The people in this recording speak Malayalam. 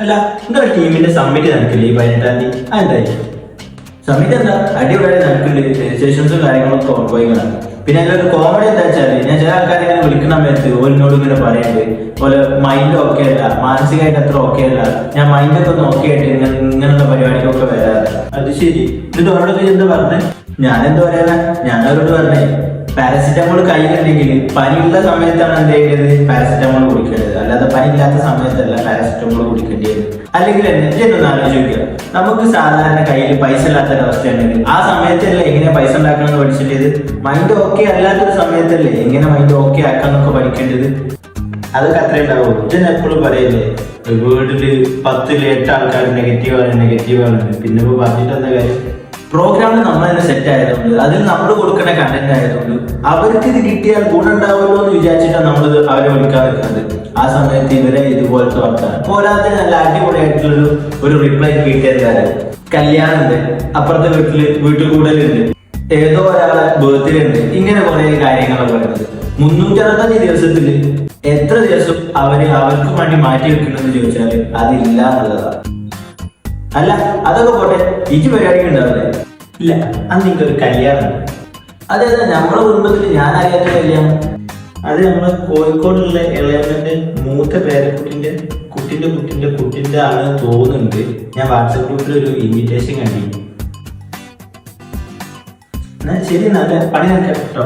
അല്ല നിങ്ങളുടെ ടീമിന്റെ സമ്മിറ്റ് നടക്കില്ല ഈ പതിനെട്ടാം തീയതി അതെന്തായി സമ്മിറ്റ് എന്താ? അടിപൊളി നടക്കില്ല? രജിസ്ട്രേഷൻസും കാര്യങ്ങളൊക്കെ ഓൺഗോയിങ് ആണ്. പിന്നെ അതിലൊരു കോമഡി എന്താ വെച്ചാൽ ഞാൻ ചില ആൾക്കാരെ ഇങ്ങനെ വിളിക്കുന്ന സമയത്ത് ഓലിനോട് ഇങ്ങനെ പറയുന്നത് പോലെ മൈൻഡ് ഓക്കെ അല്ല മാനസികമായിട്ട് അത്ര ഓക്കെ അല്ല. ഞാൻ മൈൻഡൊക്കെ ഒന്ന് ഓക്കെ ആയിട്ട് ഇങ്ങനെ ഇങ്ങനെയുള്ള പരിപാടികളൊക്കെ വരാറ്. അത് ശരി. എന്നിട്ട് അവരോടൊക്കെ എന്താ പറഞ്ഞത് ഞാനെന്താ പറയാനാ ഞാൻ അവരോട് പറഞ്ഞേ പാരസിറ്റമോൾ കയ്യിലുണ്ടെങ്കിൽ പനിയുള്ള സമയത്താണ് എന്ത് ചെയ്യേണ്ടത്? പാരസിറ്റമോൾ കുടിക്കേണ്ടത്. അല്ലാതെ പനി ഇല്ലാത്ത സമയത്തല്ല പാരസിറ്റമോൾ കുടിക്കേണ്ടത് അല്ലെങ്കിൽ എന്നെ ഒന്ന് ആലോചിക്കുക? നമുക്ക് സാധാരണ കയ്യിൽ പൈസ ഇല്ലാത്തൊരവസ്ഥയുണ്ടെങ്കിൽ ആ സമയത്തല്ലേ എങ്ങനെ പൈസ ഉണ്ടാക്കണം എന്ന് പഠിച്ചിട്ടത്? മൈൻഡ് ഓക്കെ അല്ലാത്തൊരു സമയത്തല്ലേ എങ്ങനെ മൈൻഡ് ഓക്കെ ആക്കാന്നൊക്കെ പഠിക്കേണ്ടത്? അതൊക്കെ അത്രേ ഉണ്ടാവും ഞാൻ എപ്പോഴും പറയില്ലേ വീട്ടിൽ പത്തിൽ എട്ട് ആൾക്കാർ നെഗറ്റീവ് ആണ് നെഗറ്റീവ് ആണ്. പിന്നെ പറഞ്ഞിട്ട് എന്താ കാര്യം? പ്രോഗ്രാമിൽ നമ്മൾ തന്നെ സെറ്റ് ആയതുകൊണ്ട് അതിൽ നമ്മൾ കൊടുക്കുന്ന കണ്ടന്റ് ആയതുകൊണ്ട് അവർക്ക് ഇത് കിട്ടിയാൽ ഗുണം ഉണ്ടാവുമല്ലോ എന്ന് വിചാരിച്ചിട്ടാണ് നമ്മൾ അവരെ വിളിക്കാൻ നിൽക്കുന്നത്. ആ സമയത്ത് ഇവരെ ഇതുപോലത്തെ വർത്താണ് പോരാതെ നല്ല അടിപൊളിയായിട്ടുള്ളൊരു ഒരു റിപ്ലൈ കിട്ടിയതാണ് കല്യാണമുണ്ട് അപ്പുറത്തെ വീട്ടിൽ വീട്ടിൽ കൂടുതലുണ്ട് ഏതോ ഒരാളെ ബർത്ത്ഡേ ഉണ്ട് ഇങ്ങനെ കുറെ കാര്യങ്ങളൊക്കെ വരുന്നത് മുന്നൂറ്റി അറുപത്തഞ്ച് ദിവസത്തിൽ എത്ര ദിവസം അവർ അവർക്ക് വേണ്ടി മാറ്റി വെക്കണമെന്ന് ചോദിച്ചാൽ അതില്ല എന്നുള്ളതാണ് അല്ല അതൊക്കെ പോട്ടെ ഇജ് പരിപാടിക്ക് ഉണ്ടാവില്ലേ? ഇല്ല അന്ന് എനിക്കൊരു കല്യാണം അതെ അതെ നമ്മളെ കുടുംബത്തിൽ ഞാൻ അറിയാത്ത കല്യാണം? അത് നമ്മളെ കോഴിക്കോടുള്ള ഇളയമ്മന്റെ മൂത്ത പേരക്കുട്ടിന്റെ കുട്ടിന്റെ കുട്ടിന്റെ കുട്ടിന്റെ ആണ് തോന്നുന്നുണ്ട്. ഞാൻ വാട്സപ്പ് ഗ്രൂപ്പിൽ ഒരു ഇൻവിറ്റേഷൻ കണ്ടിരുന്നു. എന്നാ ശരി നല്ല പണി നടക്കാം കേട്ടോ.